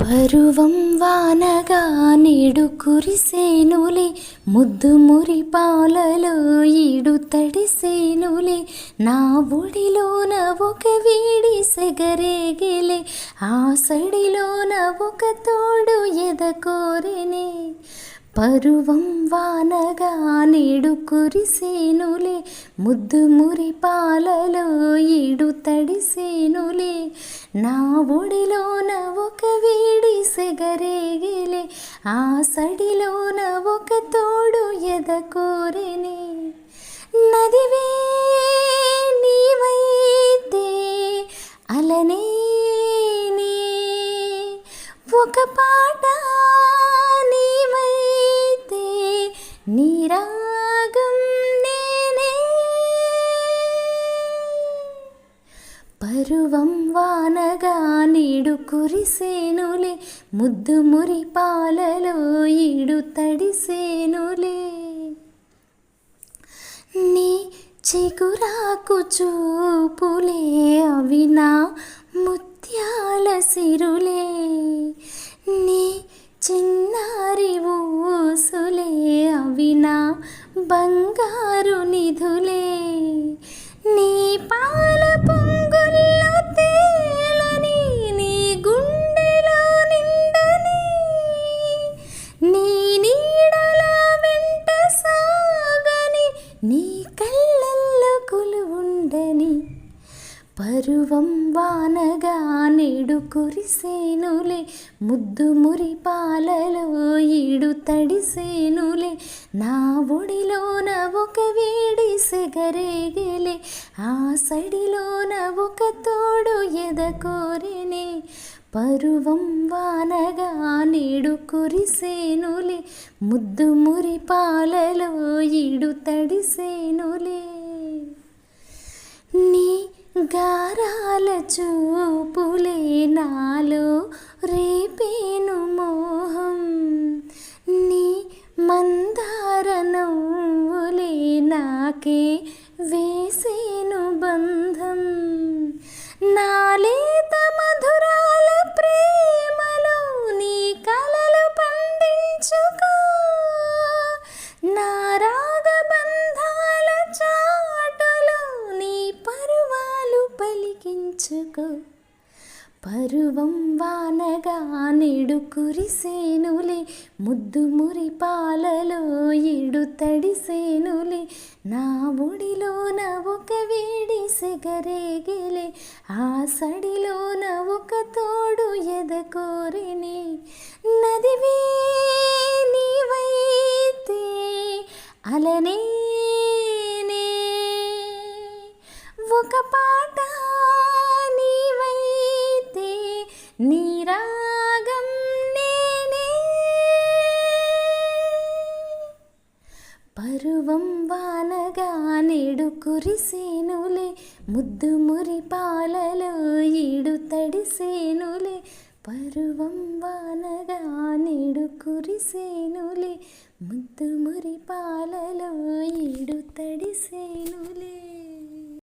పరువం వానగా నేడు కురిసేనులే ముద్దు మురి పాలలో ఈడు తడిసేనులే. నా ఒడిలోన ఒక వేడి సెగరేగిలే ఆ సడిలోన ఒక తోడు ఎదకోరినే. పరువం వానగా నేడు కురిసేనులే ముద్దు మురి పాలలో ఈడు తడిసేనులే. నా ఒడిలోన ఒక వేడి సెగరేగిలే ఆ సడిలోన ఒక తోడు ఎదకోరినే. నదివే నీవైతే అలనే ఒక పాట పరువం వానగా నీడు కురిసేనులే ముద్దు మురి పాలలో ఈడు తడిసేనులే నీ చిగురాకు చూపులే అవి నా ముత్యాల సిరులే. నీ కళ్ళల్లో కొలువుండని పరువం వానగా నేడు కురిసేనులే ముద్దు మురి పాలలో ఈడు తడిసేనులే. నా ఒడిలోన ఒక వేడి సెగరేగలే ఆ సడిలోన ఒక తోడు ఎదకో పరువం వానగా నీడు కురిసేనులే ముద్దు మురి పాలలో ఈడు తడిసేనులే. నీ గారాల చూపులే నాలో పరువం వానగా నిడు కురిసేనులే ముద్దు మురి పాలలో ఇడు తడిసేనులే నా ఒడిలోన ఒక వేడి సెగరేగిలే ఆ సడిలోన ఒక తోడు ఎదకోరినే. నదివే నీవైతే అలనే నీరాగం నేనే. పరువం వానగా నేడు కురిసేనులే ముద్దు మురి పాలలో ఈడు తడిసేనులే పరువం వానగా నేడు కురిసేనులే ముద్దు మురి పాలలో ఈడు తడిసేనులే